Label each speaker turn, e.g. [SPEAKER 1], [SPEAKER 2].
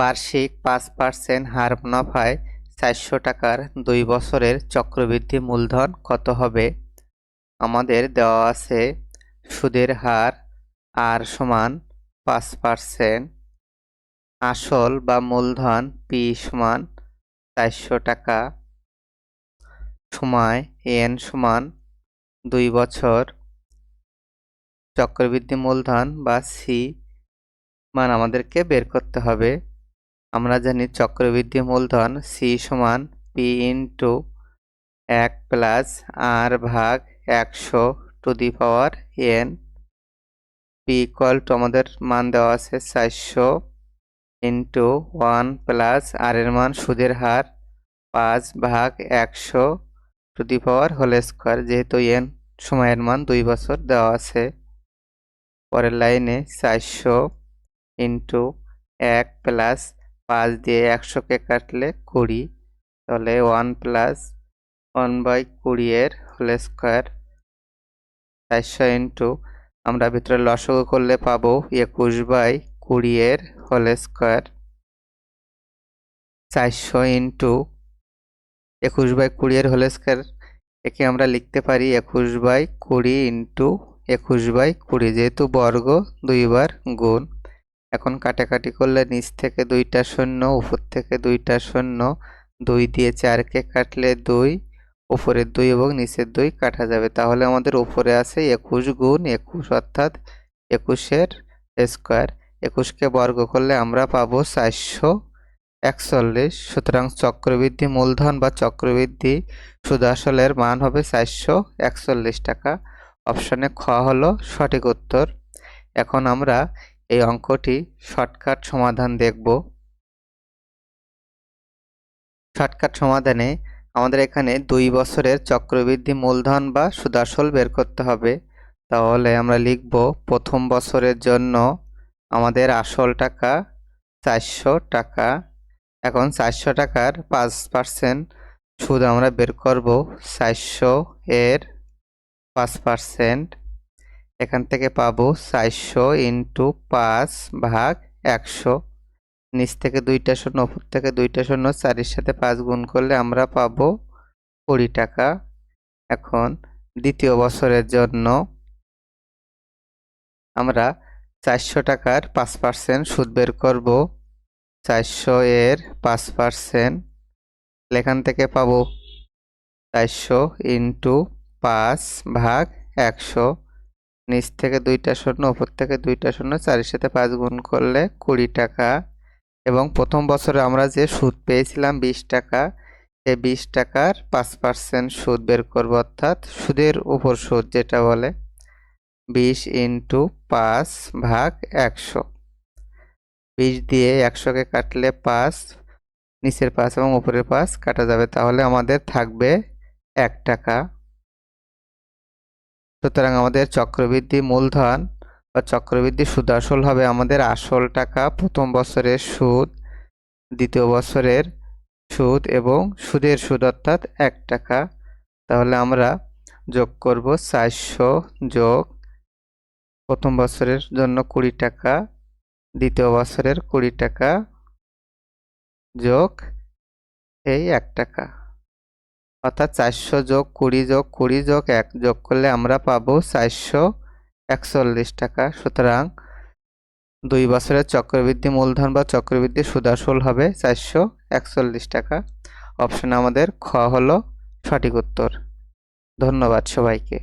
[SPEAKER 1] বার্ষিক পাঁচ পার্সেন্ট হার মুনাফায় চারশো টাকার দুই বছরের চক্রবৃদ্ধি মূলধন কত হবে? আমাদের দেওয়া আছে সুদের হার আর সমান পাঁচ পার্সেন্ট আসল বা মূলধন পি সমান চারশো টাকা, সময় এন সমান দুই বছর, চক্রবৃদ্ধি মূলধন বা সি মান আমাদেরকে বের করতে হবে। আমরা জানি চক্রবৃদ্ধি মূলধন সি সমান পি ইন্টু এক প্লাস আর ভাগ একশো to the power N P equal to আমাদের মান দেওয়া আছে চারশো ইন্টু ওয়ান প্লাস আর এর মান সুদের হার পাঁচ ভাগ একশো to the power whole square যেহেতু এন সময়ের মান দুই বছর দেওয়া আছে। পরের লাইনে চারশো ইন্টু এক প্লাস পাঁচ দিয়ে একশোকে কাটলে কুড়ি। তাহলে ওয়ান প্লাস ওয়ান বাই কুড়ি এর হোল স্কোয়ার চারশো ইন্টু আমরা ভিতরে লসগু করলে পাবো একুশ বাই কুড়ি এর হোল স্কোয়ার চারশো ইন্টু একুশ বাই কুড়ি এর হোল স্কোয়ার একে আমরা লিখতে পারি একুশ বাই কুড়ি ইন্টু একুশ বাই কুড়ি। যেহেতু বর্গ দুইবার গুণ। এখন কাটাকাটি করলে নিচ থেকে দুইটা শূন্য, উপর থেকে দুইটা শূন্য, দুই দিয়ে চারকে কাটলে দুই, উপরের দুই এবং নিচের দুই কাটা যাবে। তাহলে আমাদের উপরে আছে একুশ গুণ একুশ অর্থাৎ একুশের স্কোয়ার একুশকে বর্গ করলে আমরা পাবো চারশো একচল্লিশ। সুতরাং চক্রবৃদ্ধি মূলধন বা চক্রবৃদ্ধি সুদ আসলের মান হবে চারশো একচল্লিশ টাকা। অপশানে খ হলো সঠিক উত্তর। এখন আমরা এই অঙ্কটি শর্টকাট সমাধান দেখব। শর্টকাট সমাধানে আমাদের এখানে দুই বছরের চক্রবৃদ্ধি মূলধন বা সুদাসল বের করতে হবে। তাহলে আমরা লিখব, প্রথম বছরের জন্য আমাদের আসল টাকা চারশো টাকা। এখন চারশো টাকার পাঁচ পার্সেন্ট সুদ আমরা বের করব। চারশো এর পাঁচ পার্সেন্ট। এখান থেকে পাবো চারশো ইন্টু পাঁচ ভাগ একশো। নিচ থেকে দুইটা শূন্য, উপর থেকে দুইটা শূন্য, চারির সাথে পাঁচ গুণ করলে আমরা পাবো কুড়ি টাকা। এখন দ্বিতীয় বছরের জন্য আমরা চারশো টাকার পাঁচ পার্সেন্ট সুদ বের করব। চারশো এর পাঁচ পার্সেন্ট এখান থেকে পাবো চারশো ইন্টু পাঁচ ভাগ একশো। নিচ থেকে দুইটা শূন্য উপর থেকে দুইটা শূন্য চারের সাথে পাঁচ গুণ করলে কুড়ি টাকা। এবং প্রথম বছরে আমরা যে সুদ পেয়েছিলাম বিশ টাকা এই বিশ টাকার পাঁচ পার্সেন্ট সুদ বের করব অর্থাৎ সুদের উপর সুদ যেটা বলে বিশ ইন্টু পাঁচ ভাগ একশো। বিশ দিয়ে একশোকে কাটলে পাঁচ, নিচের পাঁচ এবং উপরের পাঁচ কাটা যাবে। তাহলে আমাদের থাকবে এক টাকা। সুতরাং আমাদের চক্রবৃদ্ধি মূলধন বা চক্রবৃদ্ধি সুদ আসল হবে আমাদের আসল টাকা প্রথম বছরের সুদ, দ্বিতীয় বছরের সুদ এবং সুদের সুদ অর্থাৎ এক টাকা। তাহলে আমরা যোগ করব চারশো যোগ প্রথম বছরের জন্য কুড়ি টাকা, দ্বিতীয় বছরের কুড়ি টাকা যোগ এই এক টাকা। অর্থাৎ চারশো যোগ কুড়ি যোগ কুড়ি যোগ এক যোগ করলে আমরা পাবো চারশো একচল্লিশ টাকা। সুতরাং দুই বছরের চক্রবৃদ্ধি মূলধন বা চক্রবৃদ্ধি সুদাসুল হবে চারশো একচল্লিশ টাকা। অপশন আমাদের খ হলো সঠিক উত্তর। ধন্যবাদ সবাইকে।